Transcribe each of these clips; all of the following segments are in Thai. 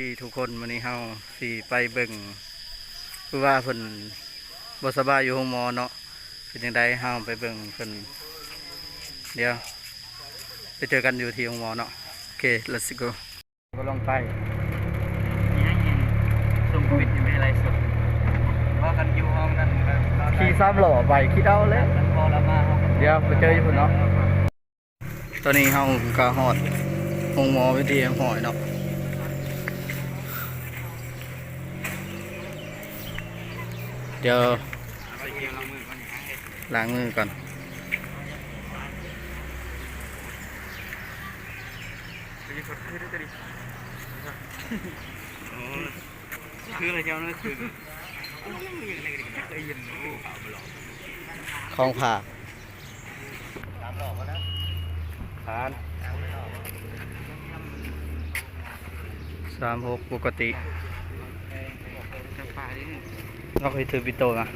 ดีทุกคนวันนี้เฮาสิไปเบิ่งคือว่าเพิ่นบ่สบายอยู่ห้องหมอเนาะเป็นจังไดเฮาไปเบิ่งเพิ่นเดี๋ยว ไปเจอกันอยู่ที่ห้องหมอเนาะโอเค let's go ก็ลองไปนี่นะยังส่งปิดยังไม่อะไรสดว่ากันอยู่ห้องนั้นกันขี่ซ้ำหล่อไปคิดเอาแล้วกันพอแล้วมาห้องเดี๋ยวไปเจออยู่พุ่นเนาะตอนนี้เฮาก็ฮอดห้องหมอวิธีหอยเนาะ เดี๋ยวไปเกี่ยวเรามือก่อนอย่างนี้ล้างมือก่อนไปสดคือได้จะดีโอ้คืออะไรเจ้านั่นคือโอ้ยยังอะไรกันไม่เคยยินโอ้ข่าวมาหลอกของผ่าตามหลอกมาแล้วทานสามหกปกติจะปลาดิ เราเคยถือปิโตนะ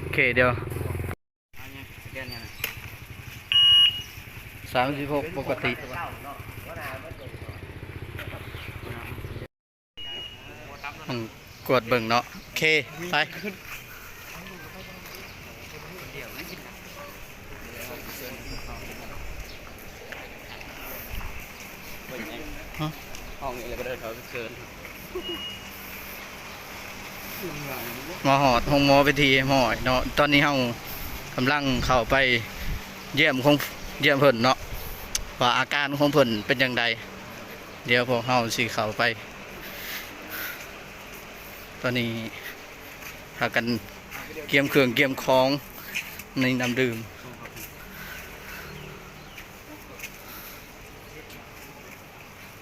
โอเคเดี๋ยวสามสิบหกปกติต้องกดเบิ่งเนาะโอเค ไปห้องนี้เลยก็ได้เขาเชิญ มาหอดห้องมอไปทีหอยเนาะตอนนี้เฮากำลังเข้าไปเยี่ยมของเยี่ยมเพิ่นเนาะว่าอาการของเพิ่นเป็นยังไงเดี๋ยวพวกเฮาสิเข้าไป ตอนนี้พากันเกียมเครื่องเกียมของในน้ำดื่ม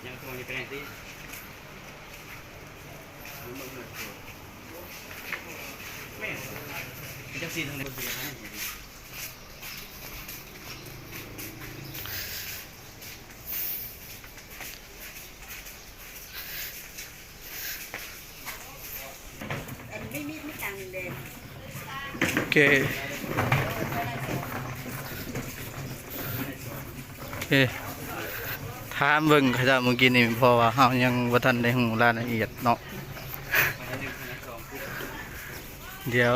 ยังคงจะเป็นอย่างที่ แม่จะซีทางไหนไม่ไม่ไม่ตังเลยโอเคโอเคถามเบิ่งเขาจะเมื่อกี้นี่เพราะว่าเฮายังบ่ทันได้ฮู้รายละเอียดเนาะ เดี๋ยว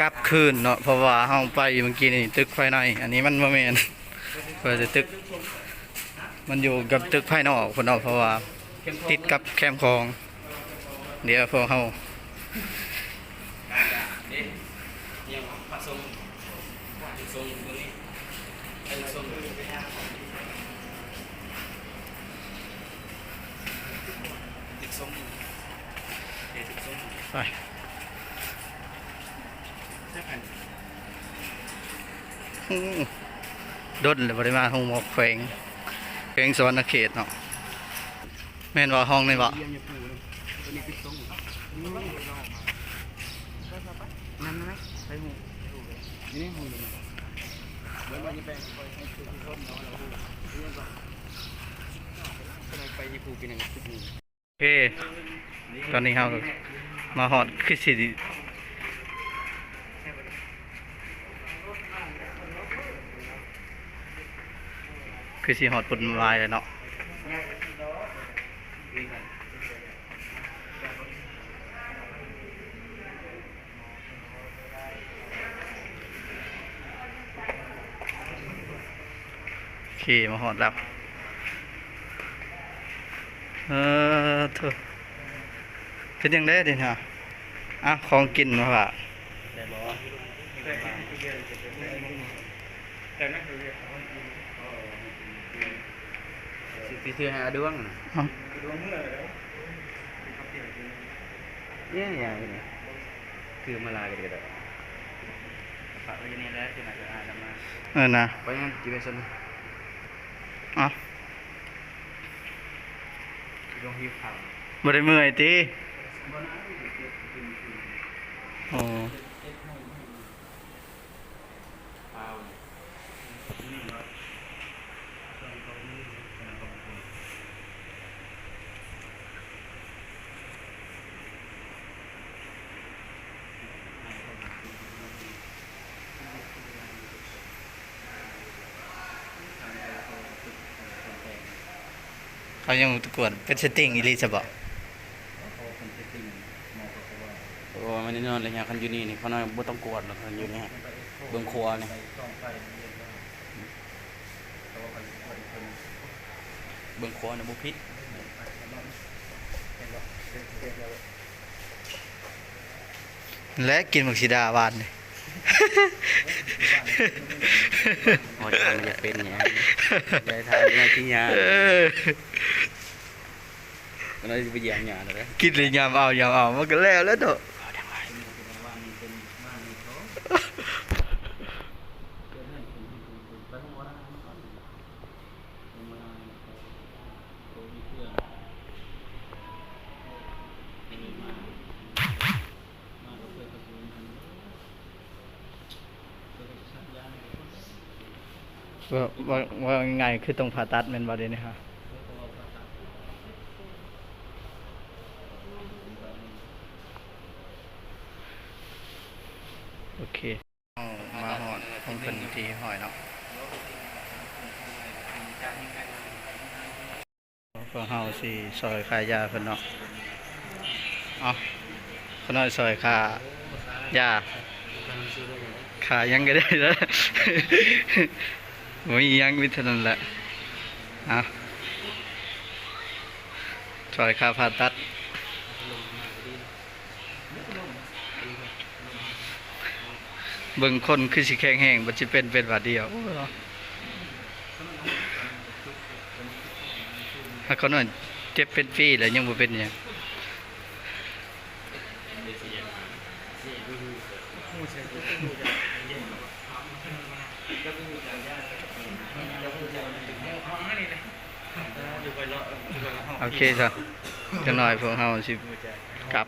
กลับคืนเนาะเพราะว่าเฮาไปเมื่อกี้นี่ตึกภายใน อันนี้มันบ่แม่นเพื่อจะตึก มันอยู่กับตึกภายนอกพุ่นเนาะเพราะว่าติดกับแคมคลอง เดี๋ยวพวกเฮายังมาส่งส่งตรงนี้ไอ้ส่งติด ส่งเดี๋ยวติดส่งไปใช่หมอื้นเลยบริมาห้องหมอกแขวงแขวงสวรรณเขตเนาะแม่นว่าห้องนี่บ่นั่นไหมไปหูนี่หูเลยวมันจะไปไปให้คือที่ร่มเนาะเราดูนี่ก่อนไปญี่ปุ่นเป็นย่างนี้ โอเคตอนนี้เฮามาฮอดคือสิคือสิฮอดปุ่นวายเลยเนาะโอเคมาฮอดแล้ว เออเถอะเป็นยังไงเดี๋ยวนี้อะของกินมาฝากแต่บอกว่าแต่นั่นคือสิเทือหาดวงนะเอ้าเนี่ยอย่างนี้คือมาลากันก็ได้ฝากไว้ในนี้แล้วที่ไหนจะอ่านมาเออนะไปงั้นจีเวสันเอะล งหิวข่าวบ่ได้เมื่อยติโอ้ เขายังตะกวนเป็นเซตติ้งอีหลีซะบ่โอ้มันนี่นอนเลยเนี่ยคันอยู่นี่นี่เขาน้อยบ่ต้องกวดหรอกคันอยู่นี่ฮะเบิ่งครัวนี่เบิ่งครัวน่ะบ่ผิดและกินหมึกสีดาหวานนี่พอจะมันจะเป็นเนี่ยยายทานยายที่ยาเออ มันเลยไปเหยียบหยาเลยกินเลยยามเอายามเอามันก็แล้วแล้วเด้อว่าว่าว่าไงคือต้องผ่าตัดแม่นบ่เด้นี่ฮะ โอเคเอามาหอดของเพิ่นที่หอยเนาะพวกเฮาสิซอยขายยาเพิ่นเนาะเอาขน้อยซอยค่ายาขายังก็ได้แล้วโอ้ยยังวิทานันแหละเอาถอยค่าผ่าตัด เบิ่งคนคือสิแข็งแห้งบ่สิเป็นเป็นบาดเดียวโอ้ยถ้าเขานั่นเจ็บเป็นปีแล้วยังบ่เป็นหยังโอเคจ้ะจังหน่อยพวกเฮาสิกลับ